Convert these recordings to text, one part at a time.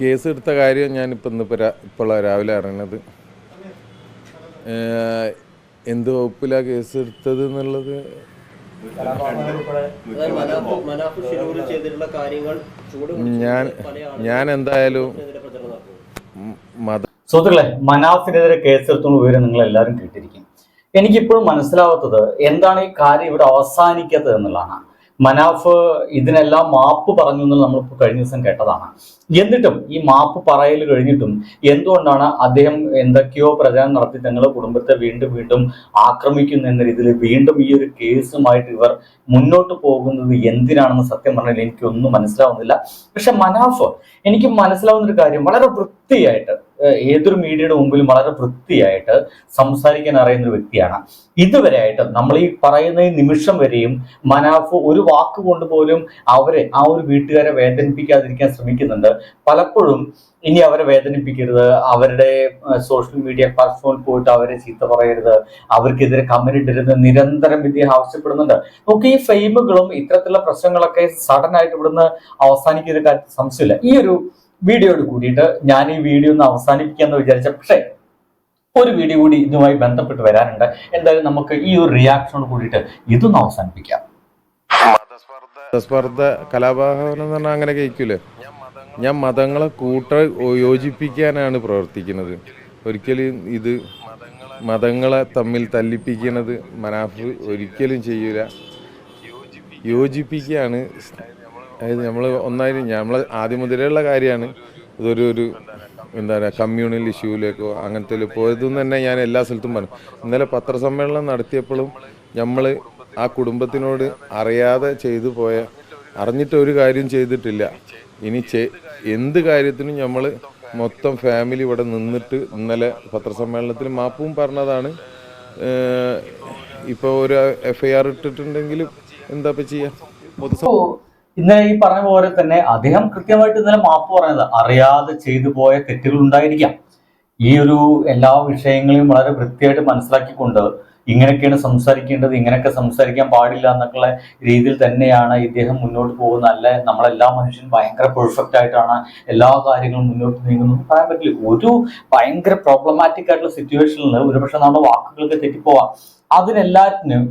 Case എടുത്ത കാര്യം ഞാനിപ്പോൾ ഇന്നിപ്പോൾ ഇപ്പോൾ രാവിലെ അറിയണത്. എന്ത് വകുപ്പിലാണ് കേസ് എടുത്തത് എന്നുള്ളത്? ഞാൻ ഞാൻ എന്തായാലും സുഹൃത്തുക്കളെ മനാഫിനെതിരെ കേസെടുത്തുന്ന വിവരം നിങ്ങൾ എല്ലാവരും കേട്ടിരിക്കും. എനിക്കിപ്പോഴും മനസ്സിലാവാത്തത് എന്താണ് ഈ കാര്യം ഇവിടെ അവസാനിക്കാത്തത് എന്നുള്ളതാണ്. മനാഫ് ഇതിനെല്ലാം മാപ്പ് പറഞ്ഞു എന്ന് നമ്മളിപ്പോൾ കഴിഞ്ഞ ദിവസം കേട്ടതാണ്. എന്നിട്ടും ഈ മാപ്പ് പറയൽ കഴിഞ്ഞിട്ടും എന്തുകൊണ്ടാണ് അദ്ദേഹം എന്തൊക്കെയോ പ്രചാരം നടത്തി തങ്ങളുടെ കുടുംബത്തെ വീണ്ടും വീണ്ടും ആക്രമിക്കുന്നു എന്ന രീതിയിൽ വീണ്ടും ഈ ഒരു കേസുമായിട്ട് ഇവർ മുന്നോട്ട് പോകുന്നത് എന്തിനാണെന്ന് സത്യം പറഞ്ഞാൽ എനിക്കൊന്നും മനസ്സിലാവുന്നില്ല. പക്ഷെ മനാഫ് എനിക്ക് മനസ്സിലാവുന്ന ഒരു കാര്യം വളരെ വൃത്തിയായിട്ട് ഏതൊരു മീഡിയയുടെ മുമ്പിലും വളരെ വൃത്തിയായിട്ട് സംസാരിക്കാൻ അറിയുന്ന ഒരു വ്യക്തിയാണ്. ഇതുവരെ ആയിട്ട് നമ്മൾ ഈ പറയുന്ന ഈ നിമിഷം വരെയും മനാഫ് ഒരു വാക്ക് കൊണ്ട് പോലും അവരെ ആ ഒരു വീട്ടുകാരെ വേദനിപ്പിക്കാതിരിക്കാൻ ശ്രമിക്കുന്നുണ്ട്. പലപ്പോഴും ഇനി അവരെ വേദനിപ്പിക്കരുത് അവരുടെ സോഷ്യൽ മീഡിയ പ്ലാറ്റ്ഫോമിൽ പോയിട്ട് അവരെ ചീത്ത പറയരുത് അവർക്കെതിരെ കമന്റ് ഇടരുത് നിരന്തരം ഇദ്ദേഹം ആവശ്യപ്പെടുന്നുണ്ട്. നമുക്ക് ഈ ഫെയിമുകളും ഇത്തരത്തിലുള്ള പ്രശ്നങ്ങളൊക്കെ സഡൻ ആയിട്ട് ഇവിടുന്ന് അവസാനിക്കുന്ന കാര്യത്തിൽ സംശയമില്ല. ഈ ഒരു വീഡിയോയോട് കൂടിയിട്ട് ഞാൻ ഈ വീഡിയോ ഒന്ന് അവസാനിപ്പിക്കാന്ന് വിചാരിച്ച പക്ഷേ ഒരു വീഡിയോ കൂടി ഇതുമായി ബന്ധപ്പെട്ട് വരാനുണ്ട്. എന്തായാലും നമുക്ക് ഈ ഒരു റിയാക്ഷനോട് കൂടിയിട്ട് ഇതൊന്ന് അവസാനിപ്പിക്കാം. മതസ്പർദ്ധ കലാപാഹനം എന്ന് പറഞ്ഞാൽ അങ്ങനെ കഴിക്കൂലേ ഞാൻ മതങ്ങളെ കൂട്ട യോജിപ്പിക്കാനാണ് പ്രവർത്തിക്കുന്നത്. ഒരിക്കലും ഇത് മതങ്ങളെ തമ്മിൽ തല്ലിപ്പിക്കുന്നത് മനാഫ് ഒരിക്കലും ചെയ്യൂല. യോജിപ്പിക്കുകയാണ് അതായത് നമ്മൾ ഒന്നായി നമ്മൾ ആദ്യം മുതലുള്ള കാര്യമാണ് ഇതൊരു ഒരു എന്താ പറയുക കമ്മ്യൂണൽ ഇഷ്യൂവിലേക്കോ അങ്ങനത്തെ പോയതെന്ന് തന്നെ ഞാൻ എല്ലാ സ്ഥലത്തും പറഞ്ഞു. ഇന്നലെ പത്രസമ്മേളനം നടത്തിയപ്പോഴും നമ്മൾ ആ കുടുംബത്തിനോട് അറിയാതെ ചെയ്തു പോയ അറിഞ്ഞിട്ട് ഒരു കാര്യം ചെയ്തിട്ടില്ല. ഇനി ചെ എന്ത് കാര്യത്തിനും നമ്മൾ മൊത്തം ഫാമിലി ഇവിടെ നിന്നിട്ട് ഇന്നലെ പത്രസമ്മേളനത്തിൽ മാപ്പും പറഞ്ഞതാണ്. ഇപ്പോൾ ഒരു എഫ് ഐ ആർ ഇട്ടിട്ടുണ്ടെങ്കിലും എന്താ ഇപ്പം ചെയ്യാം? ഇന്നലെ ഈ പറഞ്ഞ പോലെ തന്നെ അദ്ദേഹം കൃത്യമായിട്ട് ഇന്നലെ മാപ്പ് പറഞ്ഞത് അറിയാതെ ചെയ്തു പോയ തെറ്റുകൾ ഉണ്ടായിരിക്കാം. ഈ ഒരു എല്ലാ വിഷയങ്ങളെയും വളരെ വൃത്തിയായിട്ട് മനസ്സിലാക്കിക്കൊണ്ട് ഇങ്ങനെയൊക്കെയാണ് സംസാരിക്കേണ്ടത് ഇങ്ങനെയൊക്കെ സംസാരിക്കാൻ പാടില്ല എന്നൊക്കെയുള്ള രീതിയിൽ തന്നെയാണ് ഇദ്ദേഹം മുന്നോട്ട് പോകുന്നത്. അല്ല നമ്മളെല്ലാ മനുഷ്യനും ഭയങ്കര പെർഫെക്റ്റ് ആയിട്ടാണ് എല്ലാ കാര്യങ്ങളും മുന്നോട്ട് നീങ്ങുന്നത് പറയാൻ പറ്റില്ല. ഒരു ഭയങ്കര പ്രോബ്ലമാറ്റിക് ആയിട്ടുള്ള സിറ്റുവേഷനിൽ ഒരുപക്ഷെ നമ്മുടെ വാക്കുകൾക്ക് തെറ്റിപ്പോവാം. അതിനെല്ലാറ്റിനും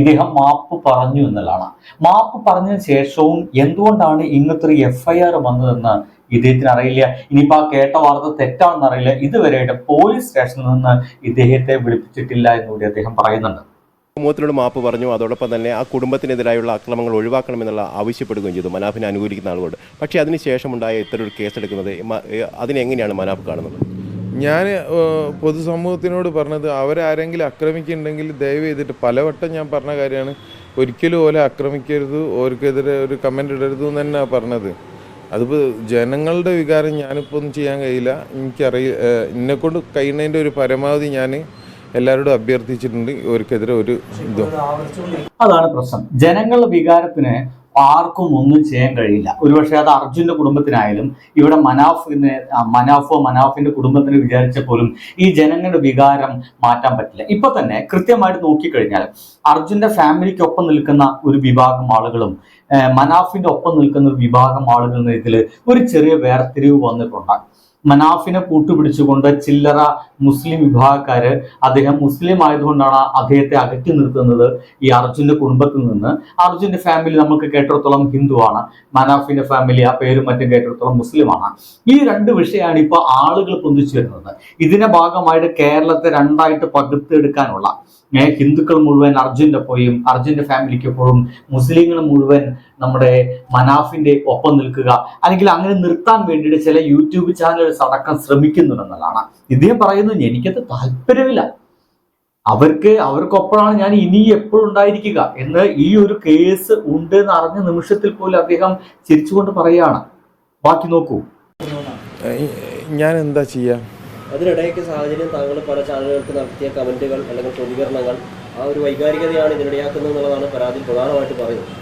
ഇദ്ദേഹം മാപ്പ് പറഞ്ഞു എന്നുള്ളതാണ്. മാപ്പ് പറഞ്ഞതിന് ശേഷവും എന്തുകൊണ്ടാണ് ഇങ്ങനത്തെ ഒരു എഫ് ഐ ആർ വന്നതെന്ന് ഇദ്ദേഹത്തിന് അറിയില്ല. ഇനിയിപ്പോ ആ കേട്ട വാർത്ത തെറ്റാണെന്ന് അറിയില്ല. ഇതുവരെയായിട്ട് പോലീസ് സ്റ്റേഷനിൽ നിന്ന് ഇദ്ദേഹത്തെ വിളിപ്പിച്ചിട്ടില്ല എന്നുകൂടി അദ്ദേഹം പറയുന്നുണ്ട്. സമൂഹത്തിനോട് മാപ്പ് പറഞ്ഞു. അതോടൊപ്പം തന്നെ ആ കുടുംബത്തിനെതിരായുള്ള അക്രമങ്ങൾ ഒഴിവാക്കണമെന്നുള്ള ആവശ്യപ്പെടുകയും ചെയ്തു. മനാഫിനെ അനുകൂലിക്കുന്ന ആളുകളുണ്ട് പക്ഷേ അതിനുശേഷം ഉണ്ടായ ഇത്തരം ഒരു കേസെടുക്കുന്നത് അതിനെങ്ങനെയാണ് മനാഫ് കാണുന്നത്? ഞാൻ പൊതുസമൂഹത്തിനോട് പറഞ്ഞത് അവരാരെങ്കിലും ആക്രമിക്കുന്നുണ്ടെങ്കിൽ ദയവ് ചെയ്തിട്ട് പലവട്ടം ഞാൻ പറഞ്ഞ കാര്യമാണ്. ഒരിക്കലും ഓലെ ആക്രമിക്കരുത് ഓർക്കെതിരെ ഒരു കമന്റ് ഇടരുത് എന്ന് തന്നെയാണ് പറഞ്ഞത്. അതിപ്പോൾ ജനങ്ങളുടെ വികാരം ഞാനിപ്പോൾ ഒന്നും ചെയ്യാൻ കഴിയില്ല. എനിക്കറിയ എന്നെക്കൊണ്ട് കഴിയുന്നതിന്റെ ഒരു പരമാവധി ഞാൻ എല്ലാവരോടും അഭ്യർത്ഥിച്ചിട്ടുണ്ട്. ഓർക്കെതിരെ ഒരു അതാണ് പ്രശ്നം. ജനങ്ങളുടെ വികാരത്തിന് ആർക്കും ഒന്നും ചെയ്യാൻ കഴിയില്ല. ഒരുപക്ഷെ അത് അർജുന്റെ കുടുംബത്തിനായാലും ഇവിടെ മനാഫിനെ മനാഫോ മനാഫിന്റെ കുടുംബത്തിന് വിചാരിച്ച പോലും ഈ ജനങ്ങളുടെ വികാരം മാറ്റാൻ പറ്റില്ല. ഇപ്പൊ തന്നെ കൃത്യമായിട്ട് നോക്കിക്കഴിഞ്ഞാൽ അർജുന്റെ ഫാമിലിക്കൊപ്പം നിൽക്കുന്ന ഒരു വിഭാഗം ആളുകളും മനാഫിന്റെ ഒപ്പം നിൽക്കുന്ന ഒരു വിഭാഗം ആളുകൾ ഇതിൽ ഒരു ചെറിയ വേർതിരിവ് വന്നിട്ടുണ്ട്. മനാഫിനെ കൂട്ടുപിടിച്ചുകൊണ്ട് ചില്ലറ മുസ്ലിം വിഭാഗക്കാര് അദ്ദേഹം മുസ്ലിം ആയതുകൊണ്ടാണ് അദ്ദേഹത്തെ അകറ്റി നിർത്തുന്നത് ഈ അർജുന്റെ കുടുംബത്തിൽ നിന്ന്. അർജുന്റെ ഫാമിലി നമുക്ക് കേട്ടിടത്തോളം ഹിന്ദുവാണ് മനാഫിന്റെ ഫാമിലി ആ പേരും മറ്റും കേട്ടിടത്തോളം മുസ്ലിമാണ് ഈ രണ്ട് വിഷയമാണ് ഇപ്പൊ ആളുകൾ പൊന്തിച്ചു വരുന്നത് ഇതിന്റെ ഭാഗമായിട്ട് കേരളത്തെ രണ്ടായിട്ട് പകുത്തെടുക്കാനുള്ള ഏ, ഹിന്ദുക്കൾ മുഴുവൻ അർജുന്റെ പോയും അർജുന്റെ ഫാമിലിക്ക് എപ്പോഴും മുസ്ലിങ്ങൾ മുഴുവൻ നമ്മുടെ മനാഫിന്റെ ഒപ്പം നിൽക്കുക അല്ലെങ്കിൽ അങ്ങനെ നിർത്താൻ വേണ്ടിയിട്ട് ചില യൂട്യൂബ് ചാനലുകൾ അടക്കം ശ്രമിക്കുന്നുണ്ടെന്നുള്ളതാണ് ഇദ്ദേഹം പറയുന്നു എനിക്കത് താല്പര്യമില്ല. അവർക്ക് അവർക്കൊപ്പമാണ് ഞാൻ ഇനി എപ്പോഴും ഉണ്ടായിരിക്കുക. എന്ന് ഈ ഒരു കേസ് ഉണ്ട് എന്ന് അറിഞ്ഞ നിമിഷത്തിൽ പോലും അദ്ദേഹം ചിരിച്ചുകൊണ്ട് പറയുകയാണ്. ബാക്കി നോക്കൂ. ഞാൻ എന്താ ചെയ്യാ? അതിനിടയ്ക്ക് സാഹചര്യം താങ്കൾ പല ചാനലുകൾക്ക് നടത്തിയ കമന്റുകൾ അല്ലെങ്കിൽ പ്രതികരണങ്ങൾ ആ ഒരു വൈകാരികതയാണ് ഇതിനിടയാക്കുന്നത് എന്നുള്ളതാണ് പരാതിയിൽ പ്രധാനമായിട്ട് പറയുന്നത്.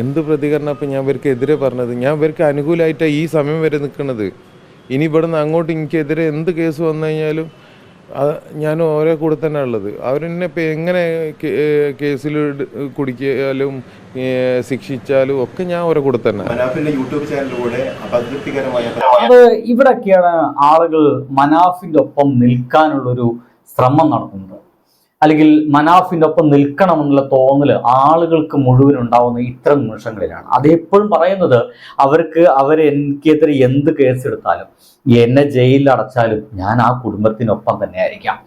എന്ത് പ്രതികരണം? ഇപ്പം ഞാൻ ഇവർക്ക് എതിരെ പറഞ്ഞത്. ഞാൻ ഇവർക്ക് അനുകൂലമായിട്ടാണ് ഈ സമയം വരെ നിൽക്കുന്നത് ഇനി ഇവിടുന്ന് അങ്ങോട്ട് എനിക്കെതിരെ എന്ത് കേസ് വന്നു കഴിഞ്ഞാലും അത് ഞാൻ ഓരോ കൂടെ തന്നെ ഉള്ളത്. അവരെന്നെ ഇപ്പം എങ്ങനെ കേസിൽ കുടിക്കാലും ശിക്ഷിച്ചാലും ഒക്കെ ഞാൻ ഓരോ കൂടെ തന്നെ. മനാഫിന്റെ യൂട്യൂബ് ചാനലിലൂടെ അത് ഇവിടൊക്കെയാണ് ആളുകൾ മനാഫിന്റെ ഒപ്പം നിൽക്കാനുള്ളൊരു ശ്രമം നടത്തുന്നത്. അല്ലെങ്കിൽ മനാഫിന്റെ ഒപ്പം നിൽക്കണമെന്നുള്ള തോന്നൽ ആളുകൾക്ക് മുഴുവൻ ഉണ്ടാവുന്ന ഇത്തരം നിമിഷങ്ങളിലാണ്. അത് എപ്പോഴും പറയുന്നത് അവർക്ക് അവർ എനിക്കെതിരെ എന്ത് കേസെടുത്താലും എന്നെ ജയിലിൽ അടച്ചാലും ഞാൻ ആ കുടുംബത്തിനൊപ്പം തന്നെ ആയിരിക്കാം.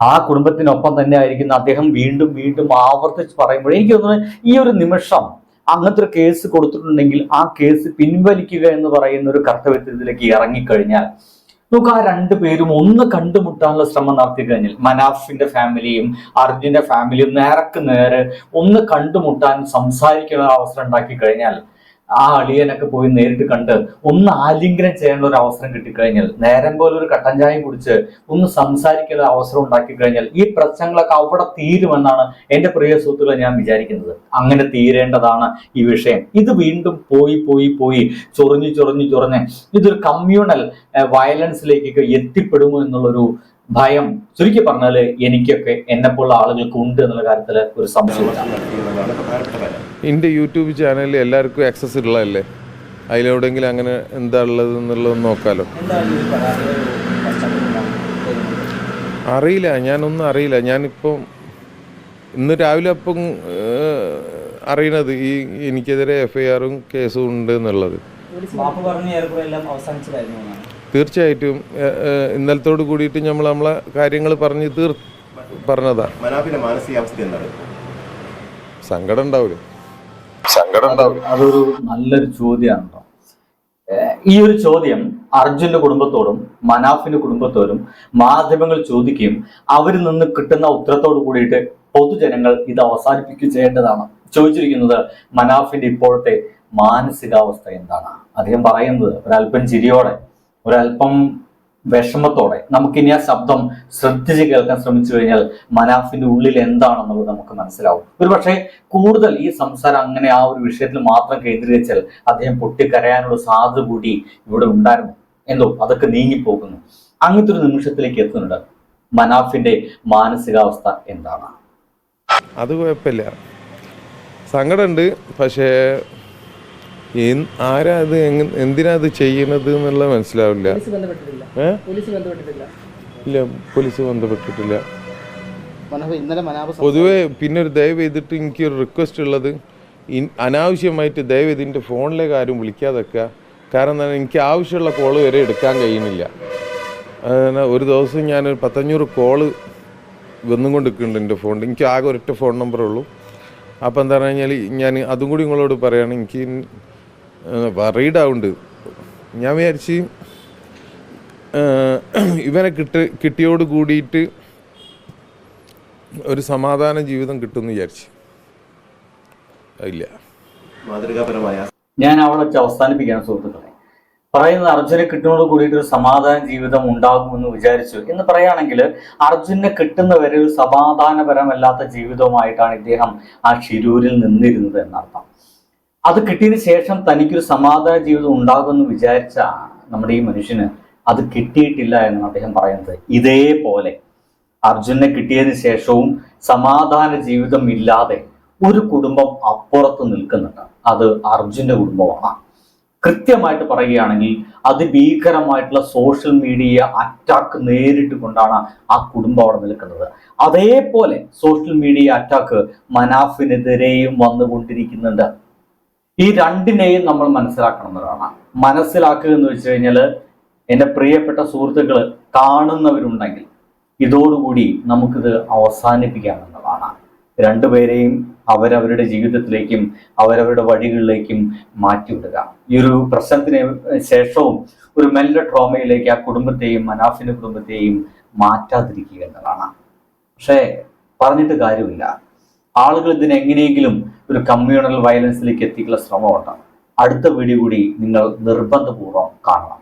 ആ കുടുംബത്തിനൊപ്പം തന്നെ ആയിരിക്കുന്ന അദ്ദേഹം വീണ്ടും വീണ്ടും ആവർത്തിച്ച് പറയുമ്പോൾ എനിക്ക് തോന്നുന്നത് ഈ ഒരു നിമിഷം അങ്ങനത്തെ ഒരു കേസ് കൊടുത്തിട്ടുണ്ടെങ്കിൽ ആ കേസ് പിൻവലിക്കുക എന്ന് പറയുന്ന ഒരു കർത്തവ്യത്തിലേക്ക് ഇറങ്ങിക്കഴിഞ്ഞാൽ നമുക്ക് ആ രണ്ടു പേരും ഒന്ന് കണ്ടുമുട്ടാനുള്ള ശ്രമം നടത്തി കഴിഞ്ഞാൽ മനാഫിന്റെ ഫാമിലിയും അർജുന്റെ ഫാമിലിയും നേരക്ക് നേരെ ഒന്ന് കണ്ടുമുട്ടാൻ സംസാരിക്കുന്ന അവസരം ഉണ്ടാക്കി കഴിഞ്ഞാൽ ആ അളിയനൊക്കെ പോയി നേരിട്ട് കണ്ട് ഒന്ന് ആലിംഗനം ചെയ്യാനുള്ള ഒരു അവസരം കിട്ടിക്കഴിഞ്ഞാൽ നേരം പോലെ ഒരു കട്ടൻ ചായ കുടിച്ച് ഒന്ന് സംസാരിക്കാനുള്ള അവസരം ഉണ്ടാക്കി കഴിഞ്ഞാൽ ഈ പ്രശ്നങ്ങളൊക്കെ അവിടെ തീരുമെന്നാണ് എന്റെ പ്രിയ സുഹൃത്തുക്കളെ ഞാൻ വിചാരിക്കുന്നത്. അങ്ങനെ തീരേണ്ടതാണ് ഈ വിഷയം. ഇത് വീണ്ടും പോയി പോയി പോയി ചൊറിഞ്ഞു ചൊറിഞ്ഞു ചൊറിഞ്ഞ് ഇതൊരു കമ്മ്യൂണൽ വയലൻസിലേക്കൊക്കെ എത്തിപ്പെടുമോ എന്നുള്ളൊരു ഭയം ചുരുക്കി പറഞ്ഞാൽ എനിക്കൊക്കെ എന്നെപ്പോലുള്ള ആളുകൾക്ക് ഉണ്ട് എന്നുള്ള കാര്യത്തിൽ ഒരു സംശയം എന്റെ യൂട്യൂബ് ചാനലിൽ എല്ലാവർക്കും ആക്സസ് ഉള്ളതല്ലേ? അതിലെവിടെയെങ്കിലും അങ്ങനെ എന്താ ഉള്ളത് എന്നുള്ളത് നോക്കാലോ. എന്താണ് ഈ പരാതിയുടെ അറിയില്ല ഞാനൊന്നും അറിയില്ല. ഞാനിപ്പം ഇന്ന് രാവിലെ അപ്പം അറിയണത് ഈ എനിക്കെതിരെ എഫ് ഐ ആറും കേസും ഉണ്ട് എന്നുള്ളത്. തീർച്ചയായിട്ടും ഇന്നലത്തോട് കൂടിയിട്ട് നമ്മൾ നമ്മളെ കാര്യങ്ങൾ പറഞ്ഞ് തീർ പറഞ്ഞതാ. സങ്കടം ഉണ്ടാവില്ല സങ്കടം അതൊരു നല്ലൊരു ചോദ്യമാണ് കേട്ടോ ഈ ഒരു ചോദ്യം അർജുന്റെ കുടുംബത്തോടും മനാഫിന്റെ കുടുംബത്തോടും മാധ്യമങ്ങൾ ചോദിക്കുകയും അവരിൽ നിന്ന് കിട്ടുന്ന ഉത്തരത്തോട് കൂടിയിട്ട് പൊതുജനങ്ങൾ ഇത് അവസാനിപ്പിക്കുകയും ചെയ്യേണ്ടതാണ്. ചോദിച്ചിരിക്കുന്നത് മനാഫിന്റെ ഇപ്പോഴത്തെ മാനസികാവസ്ഥ എന്താണ്? അദ്ദേഹം പറയുന്നത് ഒരല്പം ചിരിയോടെ ഒരല്പം വിഷമത്തോടെ നമുക്കിനി ആ ശബ്ദം ശ്രദ്ധിച്ച് കേൾക്കാൻ ശ്രമിച്ചു കഴിഞ്ഞാൽ മനാഫിന്റെ ഉള്ളിൽ എന്താണെന്നുള്ളത് നമുക്ക് മനസ്സിലാവും. ഒരുപക്ഷെ കൂടുതൽ ഈ സംസാരം അങ്ങനെ ആ ഒരു വിഷയത്തിൽ മാത്രം കേന്ദ്രീകരിച്ചാൽ അദ്ദേഹം പൊട്ടിക്കരയാനുള്ള സാധ്യത കൂടി ഇവിടെ ഉണ്ടായിരുന്നു. എന്തോ അതൊക്കെ നീങ്ങിപ്പോകുന്നു. അങ്ങനത്തെ ഒരു നിമിഷത്തിലേക്ക് എത്തുന്നുണ്ട്. മനാഫിന്റെ മാനസികാവസ്ഥ എന്താണ്? അത് കുഴപ്പമില്ല. സങ്കടമുണ്ട്. പക്ഷേ ആരാ അത്? എന്തിനാ അത് ചെയ്യണത് എന്നുള്ളത് മനസ്സിലാവില്ല. ഇല്ല പോലീസ് ബന്ധപ്പെട്ടിട്ടില്ല. പൊതുവെ പിന്നെ ഒരു ദയവ് ചെയ്തിട്ട് എനിക്ക് ഒരു റിക്വസ്റ്റ് ഉള്ളത് ഇൻ- അനാവശ്യമായിട്ട് ദയവ് ഇതിന്റെ ഫോണിലേക്ക് ആരും വിളിക്കാതെക്കുക കാരണം എന്താണ് എനിക്ക് ആവശ്യമുള്ള കോൾ വരെ എടുക്കാൻ കഴിയുന്നില്ല. ഒരു ദിവസം ഞാൻ ഒരു പത്തഞ്ഞൂറ് കോൾ വന്നും കൊണ്ട് നിൽക്കുന്നുണ്ട് എന്റെ ഫോണിൽ എനിക്ക് ആകെ ഒരൊറ്റ ഫോൺ നമ്പറേ ഉള്ളൂ. അപ്പോൾ എന്താ പറഞ്ഞു കഴിഞ്ഞാൽ ഞാൻ അതും കൂടി നിങ്ങളോട് പറയുകയാണ് എനിക്ക് വറീഡ് ആവുന്നുണ്ട് ഞാൻ വിചാരിച്ച് ഇവനെ കിട്ടി കിട്ടിയോട് കൂടിയിട്ട് ഒരു സമാധാന ജീവിതം കിട്ടുമെന്ന് വിചാരിച്ചു. ഇല്ല മാതൃകാപരമായ ഞാൻ അവിടെ വെച്ച് അവസാനിപ്പിക്കുകയാണ് സുഹൃത്തുക്കളെ. പറയുന്നത് അർജുനെ കിട്ടുന്നതോട് കൂടിയിട്ട് ഒരു സമാധാന ജീവിതം ഉണ്ടാകുമെന്ന് വിചാരിച്ചു. എന്ന് പറയുകയാണെങ്കിൽ അർജുനെ കിട്ടുന്നവരെ ഒരു സമാധാനപരമല്ലാത്ത ജീവിതവുമായിട്ടാണ് ഇദ്ദേഹം ആ ഷിരൂരിൽ നിന്നിരുന്നത് എന്നർത്ഥം. അത് കിട്ടിയതിന് ശേഷം തനിക്കൊരു സമാധാന ജീവിതം ഉണ്ടാകുമെന്ന് വിചാരിച്ച നമ്മുടെ ഈ മനുഷ്യന് അത് കിട്ടിയിട്ടില്ല എന്നാണ് അദ്ദേഹം പറയുന്നത്. ഇതേപോലെ അർജുനെ കിട്ടിയതിന് ശേഷവും സമാധാന ജീവിതം ഇല്ലാതെ ഒരു കുടുംബം അപ്പുറത്ത് നിൽക്കുന്നുണ്ട്. അത് അർജുന്റെ കുടുംബമാണ്. കൃത്യമായിട്ട് പറയുകയാണെങ്കിൽ അതിഭീകരമായിട്ടുള്ള സോഷ്യൽ മീഡിയ അറ്റാക്ക് നേരിട്ട് കൊണ്ടാണ് ആ കുടുംബം അവിടെ നിൽക്കുന്നത്. അതേപോലെ സോഷ്യൽ മീഡിയ അറ്റാക്ക് മനാഫിനെതിരെയും വന്നുകൊണ്ടിരിക്കുന്നുണ്ട്. ഈ രണ്ടിനെയും നമ്മൾ മനസ്സിലാക്കണമെന്നതാണ് മനസ്സിലാക്കുക എന്ന് വെച്ച് കഴിഞ്ഞാൽ എന്റെ പ്രിയപ്പെട്ട സുഹൃത്തുക്കൾ കാണുന്നവരുണ്ടെങ്കിൽ ഇതോടുകൂടി നമുക്കിത് അവസാനിപ്പിക്കാമെന്നതാണ് രണ്ടുപേരെയും അവരവരുടെ ജീവിതത്തിലേക്കും അവരവരുടെ വഴികളിലേക്കും മാറ്റിവിടുക. ഈ ഒരു പ്രശ്നത്തിന് ശേഷവും ഒരു മെല്ല ട്രോമയിലേക്ക് ആ കുടുംബത്തെയും മനാഫിന്റെ കുടുംബത്തെയും മാറ്റാതിരിക്കുക എന്നതാണ്. പക്ഷേ പറഞ്ഞിട്ട് കാര്യമില്ല. ആളുകൾ ഇതിനെ എങ്ങനെയെങ്കിലും ഒരു കമ്മ്യൂണൽ വയലൻസിലേക്ക് എത്തിക്കുള്ള ശ്രമമുണ്ട് അടുത്ത വീഡിയോ കൂടി നിങ്ങൾ നിർബന്ധപൂർവം കാണണം.